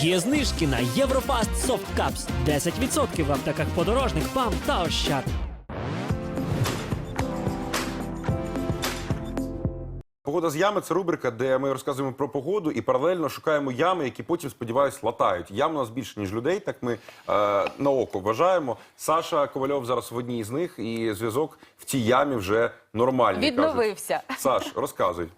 Є знижки на Єврофаст Soft Cups 10% в аптеках подорожник, ПАМ та Ощад. Погода з ями це рубрика, де ми розказуємо про погоду і паралельно шукаємо ями, які потім, сподіваюсь, латають. Ям у нас більше ніж людей. Так ми е, на око вважаємо. Саша Ковальов зараз в одній з них, і зв'язок в цій ямі вже нормальний. кажуть. Відновився. Саш, розказуй.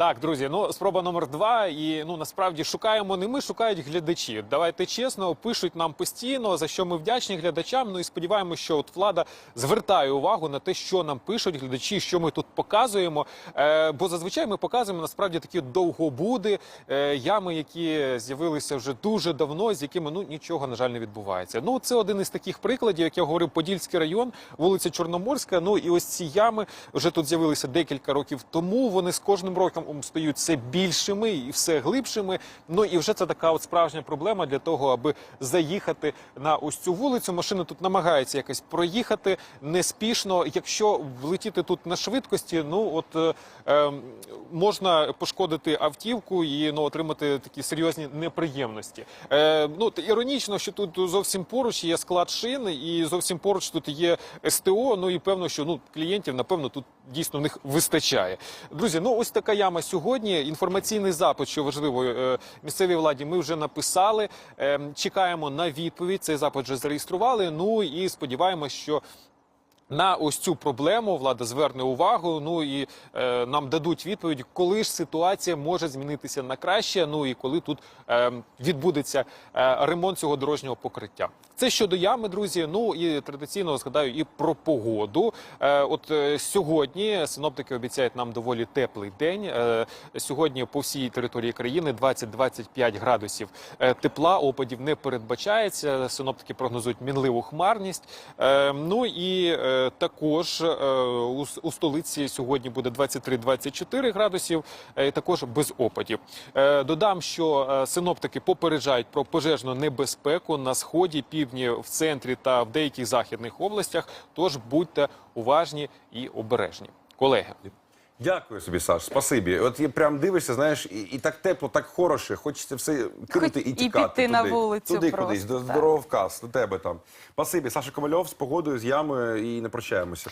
Так, друзі, ну спроба номер два. І ну насправді шукаємо не ми, шукають глядачі. Давайте чесно, пишуть нам постійно, за що ми вдячні глядачам. Ну і сподіваємося, що от влада звертає увагу на те, що нам пишуть глядачі, що ми тут показуємо. Е, бо зазвичай ми показуємо насправді такі довгобуди, е, ями, які з'явилися вже дуже давно, з якими ну нічого на жаль не відбувається. Ну це один із таких прикладів, як я говорив, Подільський район, вулиця Чорноморська. Ну і ось ці ями вже тут з'явилися декілька років тому. Вони з кожним роком стають все більшими і все глибшими. Ну і вже це така от справжня проблема для того, аби заїхати на ось цю вулицю. Машина тут намагається якось проїхати неспішно. Якщо влетіти тут на швидкості, ну от е, е, можна пошкодити автівку і ну, отримати такі серйозні неприємності. Е, ну іронічно, що тут зовсім поруч є склад шин, і зовсім поруч тут є СТО. Ну і певно, що ну клієнтів напевно тут дійсно в них вистачає. Друзі, ну ось така яма сьогодні. Інформаційний запит, що важливо, е, місцевій владі ми вже написали. Е, Чекаємо на відповідь. Цей запит вже зареєстрували. Ну і сподіваємось, що. На ось цю проблему влада зверне увагу. Ну і е, нам дадуть відповідь, коли ж ситуація може змінитися на краще. Ну і коли тут е, відбудеться е, ремонт цього дорожнього покриття. Це щодо ями, друзі. Ну і традиційно згадаю і про погоду. Е, от е, сьогодні синоптики обіцяють нам доволі теплий день. Е, сьогодні по всій території країни 20-25 градусів е, тепла. Опадів не передбачається. Синоптики прогнозують мінливу хмарність. Е, ну і е, також е, у, у столиці сьогодні буде 23-24 градусів. е, також без опадів. Е, додам, що е, синоптики попереджають про пожежну небезпеку на сході, півдні, в центрі та в деяких західних областях. Тож будьте уважні і обережні, колеги. Дякую собі, Саш. Спасибі. От я прям дивишся, знаєш, і, і так тепло, так хороше. Хочеться все кинути Хоч і і тікати. туди, на вулицю Туди просто, кудись, до здорового вказ, до тебе там. Спасибі, Саша Ковальов з погодою, з ямою і не прощаємося.